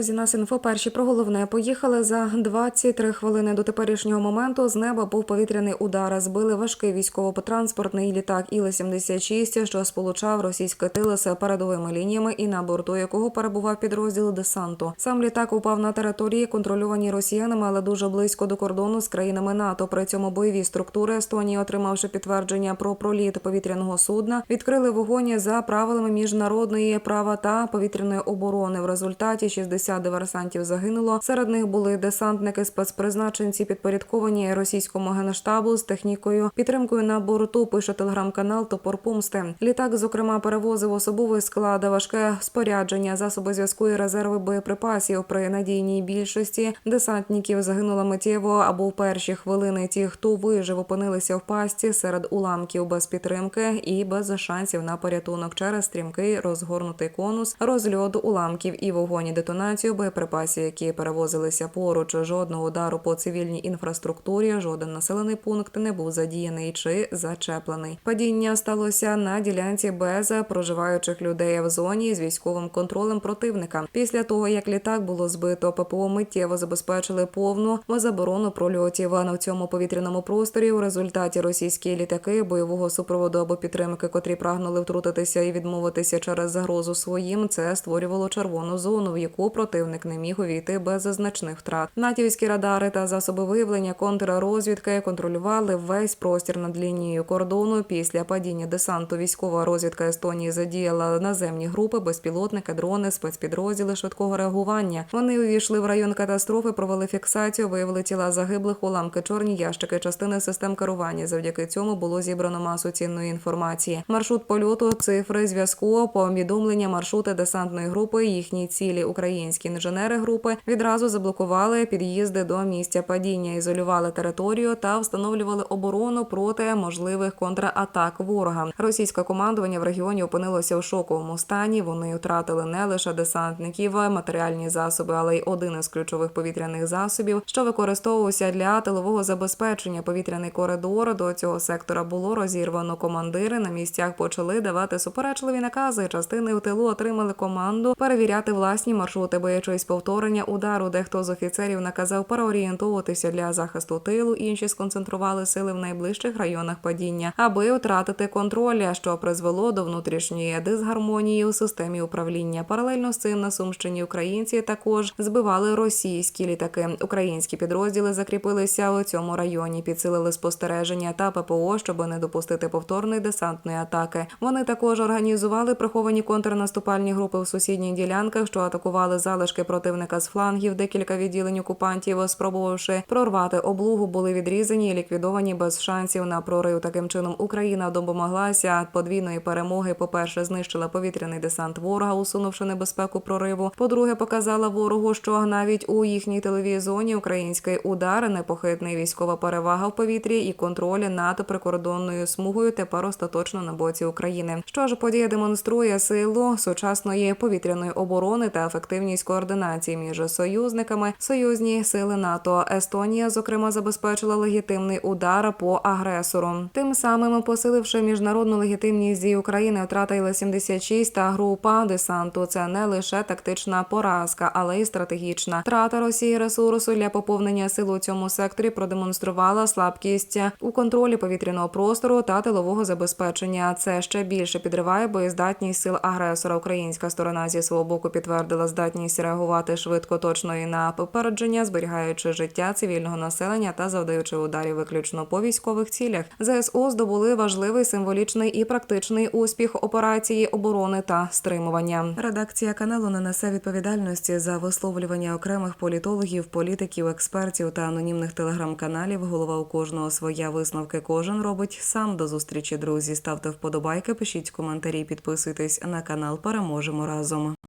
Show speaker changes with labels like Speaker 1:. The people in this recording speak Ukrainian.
Speaker 1: Друзі, нас інфо перші про головне поїхали за 23 хвилини до теперішнього моменту. З неба був повітряний удар. Збили важкий військово-транспортний літак Іл-76, що сполучав російське тили з передовими лініями, і на борту якого перебував підрозділ десанту. Сам літак упав на території, контрольовані росіянами, але дуже близько до кордону з країнами НАТО. При цьому бойові структури Естонії, отримавши підтвердження про проліт повітряного судна, відкрили вогонь за правилами міжнародної права та повітряної оборони. В результаті 60 диверсантів загинуло. Серед них були десантники, спецпризначенці, підпорядковані російському генштабу з технікою, підтримкою на борту. Пише телеграм-канал Топор Помсти. Літак, зокрема, перевозив особовий склад, важке спорядження, засоби зв'язку і резерви боєприпасів. При надійній більшості десантників загинуло миттєво або в перші хвилини. Ті, хто вижив, опинилися в пастці серед уламків без підтримки і без шансів на порятунок через стрімкий розгорнутий конус, розльот уламків і вогонь і детонацію боєприпасів, які перевозилися поруч. Жодного удару по цивільній інфраструктурі, жоден населений пункт не був задіяний чи зачеплений. Падіння сталося на ділянці без проживаючих людей в зоні з військовим контролем противника. Після того як літак було збито, ППО миттєво забезпечили повну заборону прольотів на цьому повітряному просторі. У результаті російські літаки бойового супроводу або підтримки, котрі прагнули втрутитися і відмовитися через загрозу своїм, це створювало червону зону, в яку противник не міг увійти без значних втрат. Натівські радари та засоби виявлення контррозвідки контролювали весь простір над лінією кордону. Після падіння десанту військова розвідка Естонії задіяла наземні групи, безпілотники, дрони, спецпідрозділи швидкого реагування. Вони увійшли в район катастрофи, провели фіксацію, виявили тіла загиблих, уламки, чорні ящики, частини систем керування. Завдяки цьому було зібрано масу цінної інформації. Маршрут польоту, цифри зв'язку, повідомлення маршрути десантної групи, їхні цілі. Українські інженери групи відразу заблокували під'їзди до місця падіння, ізолювали територію та встановлювали оборону проти можливих контратак ворога. Російське командування в регіоні опинилося у шоковому стані. Вони втратили не лише десантників, матеріальні засоби, але й один із ключових повітряних засобів, що використовувався для тилового забезпечення. Повітряний коридор до цього сектора було розірвано. Командири на місцях почали давати суперечливі накази. Частини у тилу отримали команду перевіряти власні маршрути, боячись повторення удару. Дехто з офіцерів наказав переорієнтовуватися для захисту тилу. Інші сконцентрували сили в найближчих районах падіння, аби втратити контроль, що призвело до внутрішньої дисгармонії у системі управління. Паралельно з цим на Сумщині українці також збивали російські літаки. Українські підрозділи закріпилися у цьому районі, підсилили спостереження та ППО, щоб не допустити повторної десантної атаки. Вони також організували приховані контрнаступальні групи в сусідніх ділянках, що атакували залишки противника з флангів. Декілька відділень окупантів, спробувавши прорвати облугу, були відрізані і ліквідовані без шансів на прорив. Таким чином Україна домоглася подвійної перемоги. По перше, знищила повітряний десант ворога, усунувши небезпеку прориву. По-друге, показала ворогу, що навіть у їхній тиловій зоні український удар, непохитний військова перевага в повітрі і контроль над прикордонною смугою тепер остаточно на боці України. Що ж подія демонструє силу сучасної повітряної оборони та ефективність координації між союзниками. Союзні сили НАТО Естонія, зокрема, забезпечила легітимний удар по агресору, тим самим посиливши міжнародну легітимність дій України. Втрата Іл-76 та група десанту. Це не лише тактична поразка, але й стратегічна. Втрата Росії ресурсу для поповнення сил у цьому секторі продемонструвала слабкість у контролі повітряного простору та тилового забезпечення. Це ще більше підриває боєздатність сил агресора. Українська сторона зі свого боку підтвердила здатність реагувати швидко, точно і на попередження, зберігаючи життя цивільного населення та завдаючи ударів виключно по військових цілях. ЗСУ здобули важливий символічний і практичний успіх операції оборони та стримування. Редакція каналу не несе відповідальності за висловлювання окремих політологів, політиків, експертів та анонімних телеграм-каналів. Голова у кожного своя висновки. Кожен робить сам до зустрічі. Друзі, ставте вподобайки, пишіть коментарі, підписуйтесь на канал. Переможемо разом.